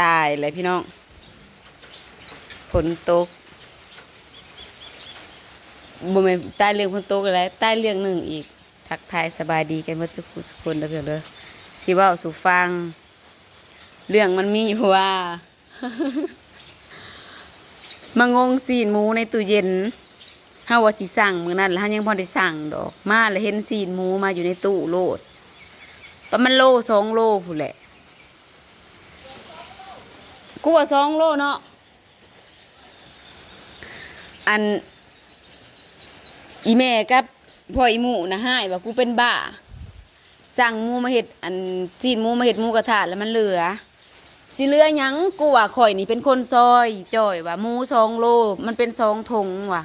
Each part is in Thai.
ตายเลยพี่น้องฝนตกบ่แม่นตายเรื่องฝนตกอะไรตายเรื่องหนึ่งอีก ทักทายสบายดีกันหมดทุกผู้ทุคนเด้อเพื่อนเด้อสิเว้าสู่ฟัง เรื่องมันมีอยู่ว่า มางงซีนหมูในตู้เย็นเฮาว่าสิสั่งมื้อนั้นแล้วเฮายังบ่ได้สั่งดอก มาแล้วเห็นซีนหมูมาอยู่ในตู้โลดประมาณโลสองโลพู้นแหละ กูว่าสองโลเนาะอัน อีแม่กับพ่ออีหมูนะให้ว่ากูเป็นบ้า สั่งหมูมาเห็ดอันซีนหมูมาเห็ดหมูกระทะแล้วมันเหลือสิเหลือยังกูว่าข่อยนี่เป็นคนซอยจ่อยว่าหมูสองโลมันเป็นสองถงว่ะ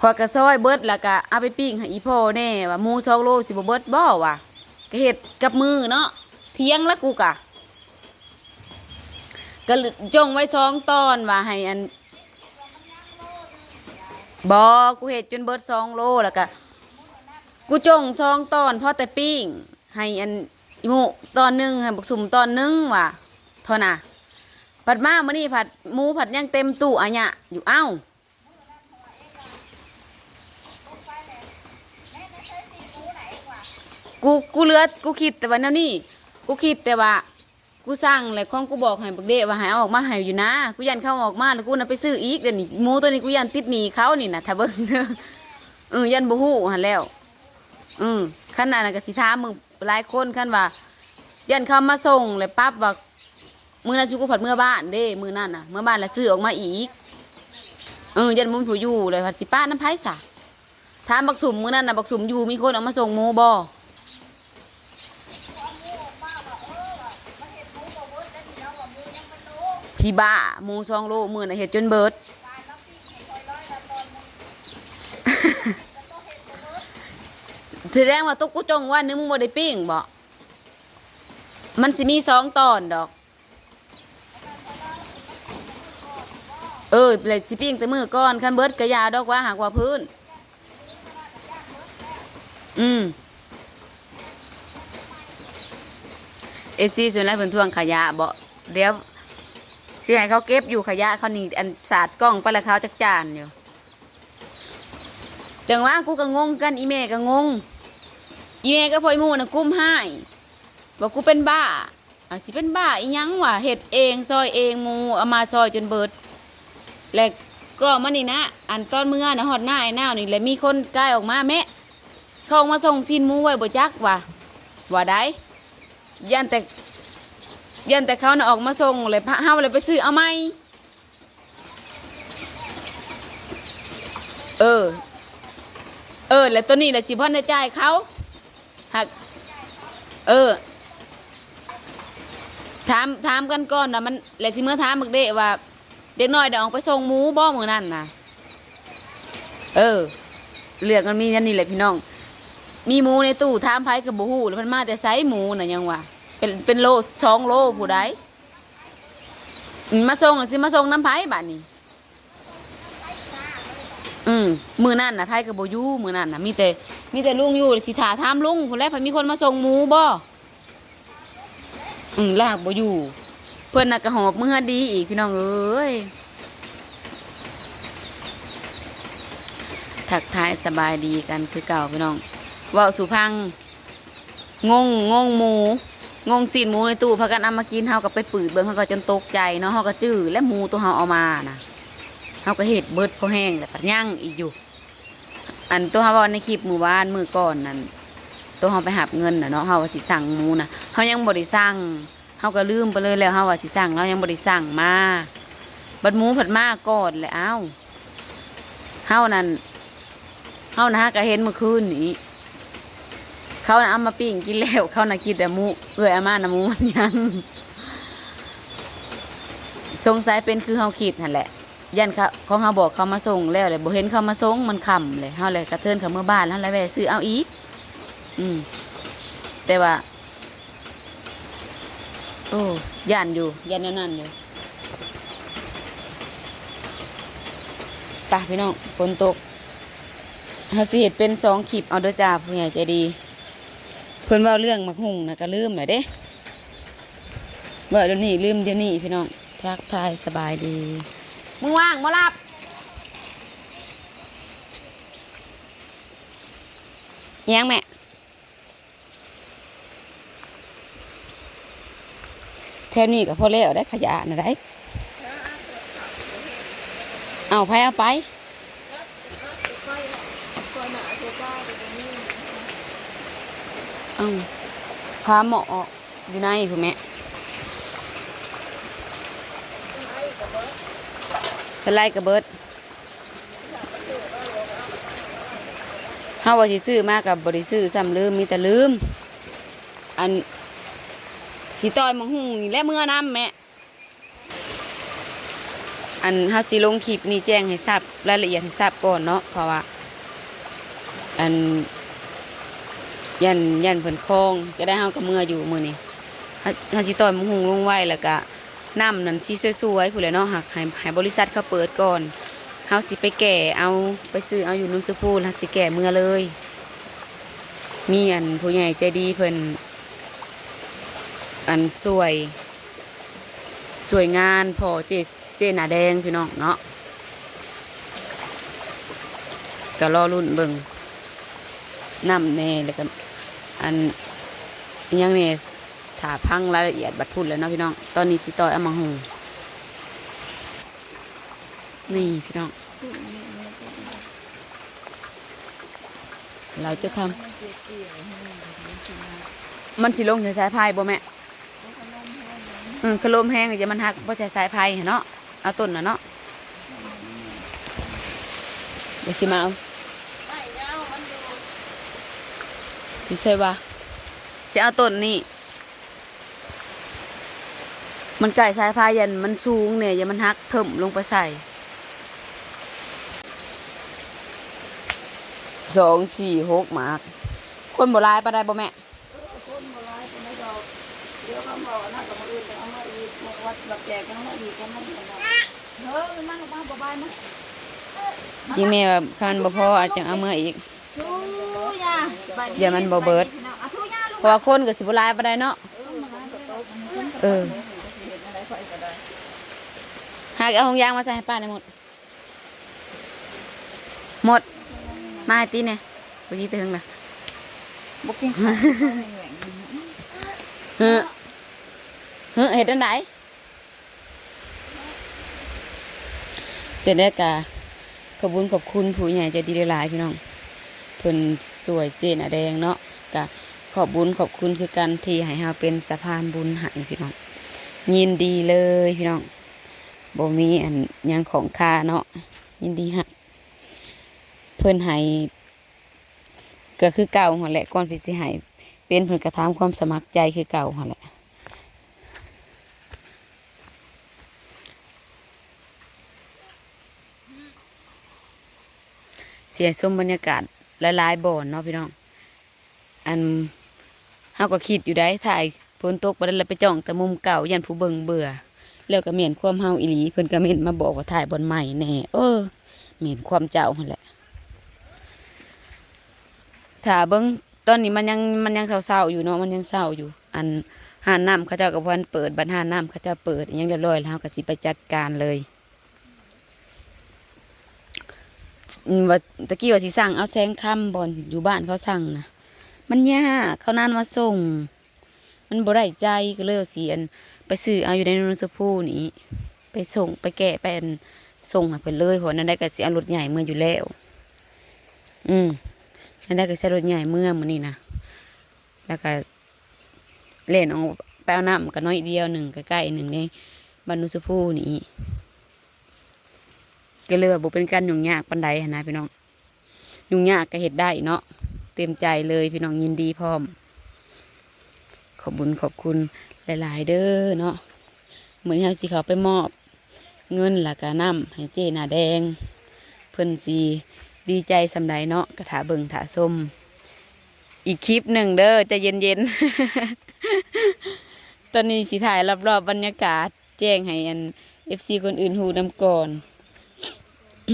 ข่อยก็ซอยเบิดแล้วก็เอาไปปิ้งให้อีพ่อแน่ว่าหมูสองโลสิบ่เบิดบ่ว่ะก็เฮ็ดกับมือเนาะเที่ยงและกูกะ ก็จงไว้สองตอนว่าให้อันบอกูเห็ดจนเบิดสองโลแล้วก็กูจงสองตอนพอแต่ปิ้งให้อันอิหมูตอนหนึ่งให้บกสุ่มตอนหนึ่งว่ะท่าน่ะผัดมามื่อนี้ผัดหมูผัดยังเต็มตู้อะเนี่ยอยู่เอ้ากูกูเลือดกูคิดแต่ว่าแนวนี้กูคิดแต่ว่า กูสั่งเลยของกูบอกให้บักเดะว่าให้เอาออกมาให้อยู่นะ กูยันเข้าออกมาแล้วกูน่ะไปซื้ออีกเดี๋ยวนี้หมูตัวนี้กูยันติดหนีเขานี่นะถ้าเบิ่งเด้อเออยันบ่ฮู้หันแล้วอืมขนาดนั้นก็สิถามมึงหลายคนคันว่า ยันเขามาส่งเลยปั๊บว่ามื้อนั้นชูกูผัดเมื่อบ้านเด้มื้อนั้นน่ะเมื่อบ้านแล้วซื้อออกมาอีกเออยันมุนผู้อยู่เลยผัดสิป้าน้ำไผซะถามบักสุ่มมื้อนั้นน่ะบักสุ่มอยู่มีคนเอามาส่งหมูบ่ พี่บ้าหมูสองโลมื้อน่ะเฮ็ดจนเบิดแสดงว่าตุ๊กกูจงว่านึงมึงบ่ได้ปิ้งบ่มันสิมีสองตอนดอก เออเลยสิปิ้งแต่มือก่อนคันเบิดกระยาดอกว่าหากว่าพื้น อืมเอฟซีส่วนไรเพิ่นทวงขยะบ่เดี๋ยว สิให้เขาเก็บอยู่ขยะเขานี่อันสาดกล้องไปแล้วเขาจักจานอยู่จังว่ากูก็งงกันอีเมก็งงอีเมก็พอยมูนะกุ้มให้บอกกูเป็นบ้าอะสิเป็นบ้าอีหยังวะเฮ็ดเองซอยเองมูเอามาซอยจนเบิดแล้วก็มานี่นะอันตอนเมื่อนะฮอดหน้าไอ้หน้าวนี่แล้วมีคนกายออกมาแม่เขาออกมาส่งซีนมูไว้บ่จักว่ะว่าได้ยันแต่ ยันแต่เขาน่ะออกมาส่งเลยพระเฮาเลยไปซื้อเอาไหมเออ เออ แล้วตัวนี้แหละสิพ่อในจ่ายเขาหักเออถามถามกันก่อนนะมันแล้วสิเมื่อถามบักเดะว่า เด็กน้อยเดี๋ยวออกไปส่งหมูบ่มือนั่นนะเออเลือกมันมีนั่นนี่แหละพี่น้อง มีหมูในตู้ถามไผกับบูฮูแล้วมันมาแต่ไซส์หมูน่ะยังวะ เป็นเป็นโลสองโลผู้ใดมาส่งสิมาส่งน้ำไผบ้านนี้ อืมมือนั่นนะไผ่กับโบยูมือนั่นนะมีแต่มีแต่ลุงอยู่สิถาถามลุงคนแรกเพิ่นมีคนมาส่งหมูบ่อืมลากโบยู่เพื่อนน่ะกระหอบเมื่อดีอีกพี่น้องเอ้ยทักทายสบายดีกันคือเก่าพี่น้องว่าสุพังงงงงหมู งงสีนหมูในตู้พากันเอามากินเฮาก็ไปปืดเบิ่งเฮาก็จนตกใจเนาะเฮาก็จื้อและหมูตัวเฮาเอามานะเฮาก็เฮ็ดเบิดพอแห้งแล้วปัดย่างอีกอยู่ อันตัวเฮาว้าในคลิปมื้อวานมือก่อนนั่นตัวเฮาไปหับเงินน่ะเนาะเฮาว่าสิสั่งหมูนะเฮายังบ่ได้สั่งเฮาก็ลืมไปเลยแล้วเฮาว่าสิสั่งเรายังบ่ได้สั่งมาบัดหมูผัดมาก่อนเลยเอ้าเฮานั่นเฮานะฮะก็เห็นเมื่อคืนนี้ เขาน่ะเอามาปิ้งกินแล้วเขาน่ะคิดแต่หมูเอ้อยอามานะหมูมันยังสงสัยเป็นคือเฮาคิดนั่นแหละยันเขาของเฮาบอกเขามาส่งแล้วเลยบ่เห็นเขามาส่งมันค่ำเลยเฮาเลยกระเทินเขาเมื่อบ้านแล้วเลยแวะซื้อเอาอีก อืม แต่ว่า โอ้ย่านอยู่ย่านนั่นอยู่ไปพี่น้องฝนตกเฮาสิเฮ็ดเป็นสองคลิปเอาเด้อจ้าผู้ใหญ่ใจดี เพิ่นเว้าเรื่องมักหุ่งนะก็ลืมแล้วเด้เมื่อเดี๋ยวนี้ลืมเดี๋ยวนี้พี่น้องทักทายสบายดีมึงว่างมารับยังแม่แถวนี้ก็พอแล้วได้ขยะนะได้เอาไปเอาไป อาพาหมอออกอยู่ในคุณแม่สไลด์กระเบิดเฮาว่าสิซื้อมากับบริซื้อซ้ำลืมมีแต่ลืม อันสีต้อยมังหุงนี่แหละเมื่อน้ำแม่อันเฮาสิลงคลิปนี่แจ้งให้ทราบรายละเอียดให้ทราบก่อนเนาะเพราะว่า อัน ยันยันเพิ่นคลองจะได้เฮากับเมื่ออยู่มื้อนี้เฮาเฮาสิต้อยมังหุงลงไว้แล้วก็น้ำนั่นสิสวยๆผู้นแหละเนาะหักให้ให้บริษัทเขาเปิดก่อนเฮาสิไปแก่เอาไปซื้อเอาอยู่นุ่นสุพูแล้วสิแก่เมื่อเลย มีอันผู้ใหญ่ใจดีเพิ่นอันสวย สวยงานพอเจเจหนาแดงพี่น้องเนาะก็รอรุ่นเบิ่งน้ำแน่แล้วก็ อันยังเนี่ยถาพังรายละเอียดบัดพูดแล้วเนาะพี่น้อง ตอนนี้สิต่อยอามาหงนี่พี่น้อง เราจะทำมันสิลงใช้สายไฟบ่แม่อืมขลมแห้งจะมันหักบ่ใช้สายไฟเนาะเอาต้นนะเนาะเดี๋ยวสิมาเอา พี่ใช่ว่าสิเอาต้นนี่มันไก่สายพายันมันสูงเนี่ยอย่ามันหักเถิมลงไปใส่สองสี่หกหมาก คนโบราณปะได้บ่แม่คนโบราณคนไม่ดอกเดี๋ยวเขาบอกน่าจะมาอื่นเอามาอีกวัดบักแจกเอามาอีกก็มันเป็นดอกเฮ้ยมันมาบ่บายมั้ยยิ่งแม่แบบคันบ่พออาจจะเอาเมื่ออีกทูยา อย่ามันบ่เบิดอะทูยาลูกเพราะว่าคนกับสิบหลายปะได้เนาะเออหากเอาหงยางมาใส่ให้ป้าในอยหมด หมด มาให้ตีเนี่ยเมื่อกี้ไปถึงละบุกกินเฮ้อเฮ้อเห็ดอันไหนจะได้กาขอบคุญขอบคุณผู้ใหญ่ใจดีหลายๆพี่น้องเพิ่นสวยเจนอะแดงเนาะกะขอบบุญขอบคุณคือกันที่ให้เฮาเป็นสะพานบุญให้พี่น้องยินดีเลยพี่น้องบ่มีอันยังของค่าเนาะยินดีฮะเพิ่นให้ก็คือเก่าหันแหละก่อนพี่สิให้เป็นเพิ่นกระทำความสมัครใจคือเก่าหันแหละเสียชมบรรยากาศ หลายๆบ่อนเนาะพี่น้อง อันเฮาก็คิดอยู่ได้ถ่ายฝนตกบ่ได้แล้วไปจ้องแต่มุมเก่ายันผู้เบิ่งเบื่อ แล้วก็เหม็นความเฮาอีหลีเพิ่นก็เม็นมาบอกว่าถ่ายบนใหม่แน่เออเหม็นความเจ้าหั่นแหละถ้าเบิ่งตอนนี้มันยังมันยังเศร้าๆอยู่เนาะมันยังเศร้าอยู่ อันหานน้ำเขาเจ้ากับวันเปิดบันหานน้ำเขาเจ้าเปิดยังเรียบร้อยแล้วก็สิไปจัดการเลยอืม ว่าตะกี้ว่าสิสั่งเอาแซงคำบอนอยู่บ้านเขาสั่งนะมันยากเขานานมาส่ง มันบ่ได้ใจก็เลยเสิอันไปซื้อเอาอยู่ในนนสพูนี่ไปส่งไปแกะไปอันส่งให้เพิ่นเลยเพราะนั่นได้ก็สิเอารถใหญ่เมื่ออยู่แล้ว อืมนั่นได้ก็ใช้รถใหญ่เมื่อมื้อนี้นะแล้วก็เล่นออกไปเอาน้ำก็น้อยเดียวหนึ่งใกล้ๆหนึ่งในบรรนุสพูนี่ ก็เลยว่าบ่เป็นการยุ่งยากปานใดนะพี่น้อง ยุ่งยากก็เฮ็ดได้เนาะเต็มใจเลยพี่น้องยินดีพร้อม ขอบบุญขอบคุณหลาย ๆ เด้อเนาะเหมือนเขาสิเขาไปมอบ เงินหลักกะน้ำให้เจนาแดง เพิ่นสีดีใจสำใดเนาะกระถาเบิงถาส้มอีกคลิปหนึ่งเด้อจะเย็นๆตอนนี้สิถ่ายรอบๆบรรยากาศ แจ้งให้อันเอฟซีคนอื่นหูนำก่อน อ่า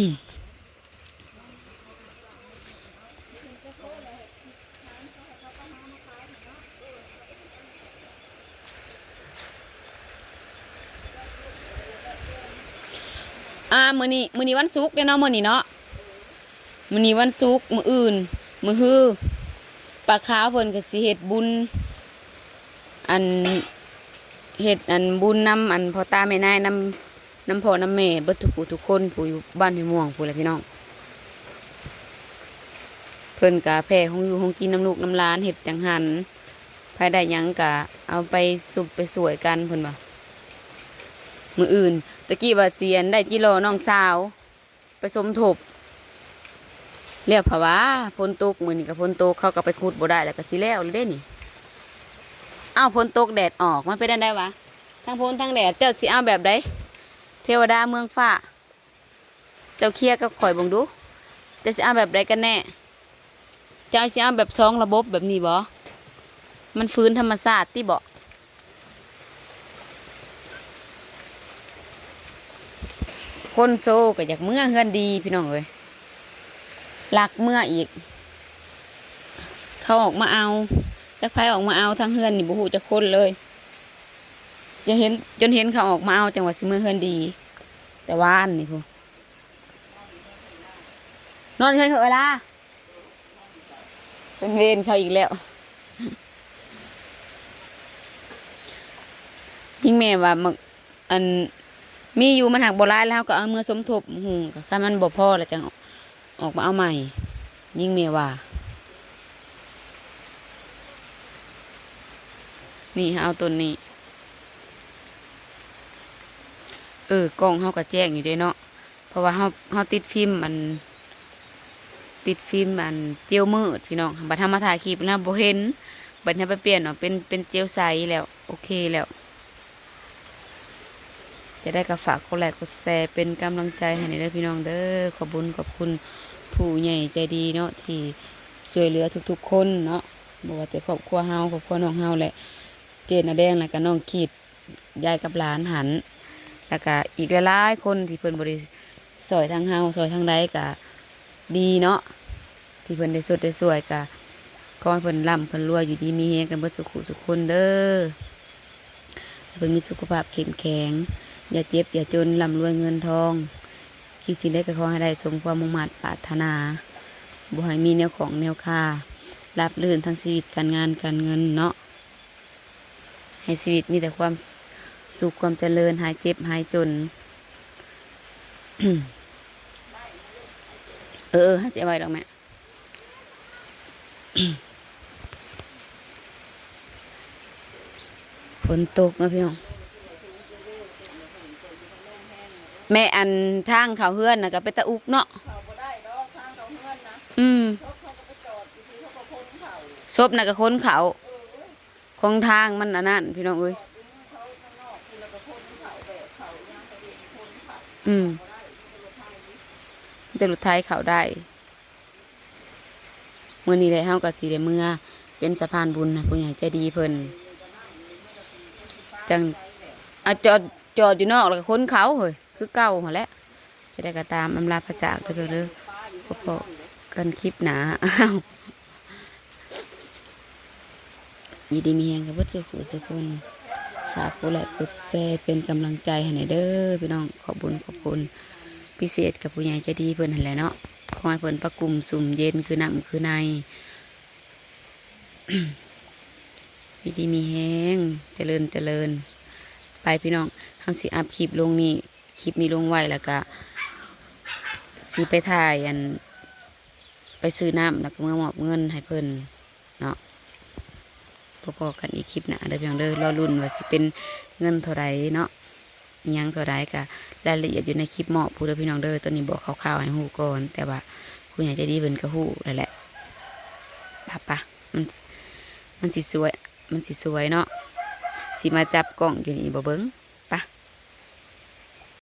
มือนี้มือนี้วันซุกร์เด้เนาะมือนี้เนาะมือนี้วันซุกมืออื่น มือฮือปลาขาวเพิ่นก็สิเห็ดบุญ อันเห็ดอันบุญนำอันพอตาไม่นายนำ น้ำพ่อน้ำแม่เบิดทุกผู้ทุกคนผู้อยู่บ้านห้วยม่วงผู้แหละพี่น้อง เพิ่นกะแผ่หงอยู่หงกินน้ำลูกน้ำหลานเฮ็ดจังหันภายได้ยังกะเอาไปสุบไปสวยกันเพิ่นว่มืออื่นตะกี้ว่าเสียนได้จิโลน้องสาว ไปสมทบเรียกภาวะฝนตกมือนี้ก็ฝนตกเขาก็ไปขุดบ่ได้แล้วก็สิแล้วเลยเด้นี่อ้าวฝนตกแดดออกมันเป็นได้ไดวะทั้งฝนทั้งแดดเจ้าสิเอาแบบใด วดาเมืองฟ้า เจ้าเคลียร์กับข่อยบ่งดูเจะสิเอาแบบใดกันแน่เจ้าสิเอาแบบสองระบบแบบนี้บ่มันฟื้นธรรมชาติที่บ่คนโซก็อยากเมื่อเฮือนดีพี่น้องเอ้ยหลักเมื่ออีก เขาออกมาเอาจักไผออกมาเอาทางเฮือนนี่บ่ฮู้จักคนเลยจะเห็นจนเห็นเขาออกมาเอาจังหวัดสิเมื่อเฮือนดี แต่ว่านนี่พูนอนเฮือนเขาเวลาเป็นเวรเขาอีกแล้วยิ่งแม่ว่ามันอันมีอยู่มันหักโบราณแล้วก็เอามือสมทบหูถ้ามันบ่พอแล้วจังออกมาเอาใหม่ ยิ่งแม่ว่า นี่เอาตัวนี้ เออกล้องเฮาก็แจ้งอยู่เด้เนาะเพราะว่าเฮาเฮาติดฟิล์มมันติดฟิล์มอันเจลมืดพี่น้องบัดทำมาถ่ายคลิปแล้วบ่เห็นบัดนี้ไปเปลี่ยนออกเป็นเป็นเจลใสแล้ว โอเคแล้ว จะได้ก็ฝากกดไลค์กดแชร์เป็นกำลังใจให้ในเด้อพี่น้องเด้อขอบคุญขอบคุณผู้ใหญ่ใจดีเนาะที่ช่วยเหลือทุกๆคนเนาะบ่ว่าแต่ครอบครัวเฮาครอบครัวน้องเฮาแหละ เจนอาแดงแล้วก็น้องขีดยายกับหลานหัน แล้วก็อีกหลายๆคนที่เพิ่นบริสอยทางเฮาสอยทางใดก็ดีเนาะที่เพิ่นได้สดได้สวยก็ขอให้เพิ่นร่ำเพิ่นรวยอยู่ดีมีเฮงกันเบิดสุขุสุขคนเด้อเพิ่นมีสุขภาพเข้มแข็งอย่าเจ็บอย่าจนร่ำรวยเงินทองคิดสิ่งใดก็ขอให้ได้สมความมุ่งมั่นปรารถนาบ่ให้มีแนวของแนวค่ารับลื่นทั้งชีวิตการงานการเงินเนาะให้ชีวิตมีแต่ความ สุขความเจริญหายเจ็บหายจน เออเออให้เสียไว้ดอกแม่ฝนตกเนาะพี่น้องแม่อันทางเขาเฮือนนะก็ไปตะอุกเนาะเขาบ่ได้ดอกทางเขาเฮือนนะอืมรถเขาก็ไปจอดอยู่ที่เขาก็พ้นเขาศพน่ะก็ค้นเขาคงทางมันอันนั้นพี่น้องเอ้ย อืมจะหลุดท้ายเขาได้เมื่อนี้ได้เฮากับสีได้เมื่อ เป็นสะพานบุญนะผู้ใหญ่ใจดีเพิ่นจังอะจอดจอดอยู่นอกแล้วก็ค้นเขาเฮ้ยคือเก่าหัวแล้วจะได้ก็ตามอำลาพระจากเด้อเด้อพอกันคลิปหนาอ้าวยินดีมีแหงกับวัดสุขุสุขคน ฝากผู้แหละกดแชร์เป็นกำลังใจให้หน่อยเด้อพี่น้องขอบคุญขอบคุณพิเศษกับผู้ใหญ่ใจะดีเพิ่นหันแหละเนาะขอให้เพิ่นประกุมสุ่มเย็นคือน้ำคือในมีดีมีแห้งเจริญเจริญ ไปพี่น้องเฮาสิอัพคลิปลงนี่คลิปนี้ลงไว้แล้วก็สิไปถ่ายอัน ไปซื้อน้ำแล้วก็เมื่อมอบเงินให้เพิ่นเนาะ พบกันอีกคลิปหน้าเด้อพี่น้องเด้อรอรุ่นว่าสิเป็นเงินเท่าไรเนาะยังเท่าไรก็รายละเอียดอยู่ในคลิปเหมาะพูดเด้อพี่น้องเด้อตอนนี้บอกคร่าวๆให้หูก่อนแต่ว่าคุณอยากจะดีเพิ่นก็หูนั่นแหละปะปะมันมันสิสวย มันสิสวยเนาะสิมาจับกล่องอยู่นี่บ่เบิ้ง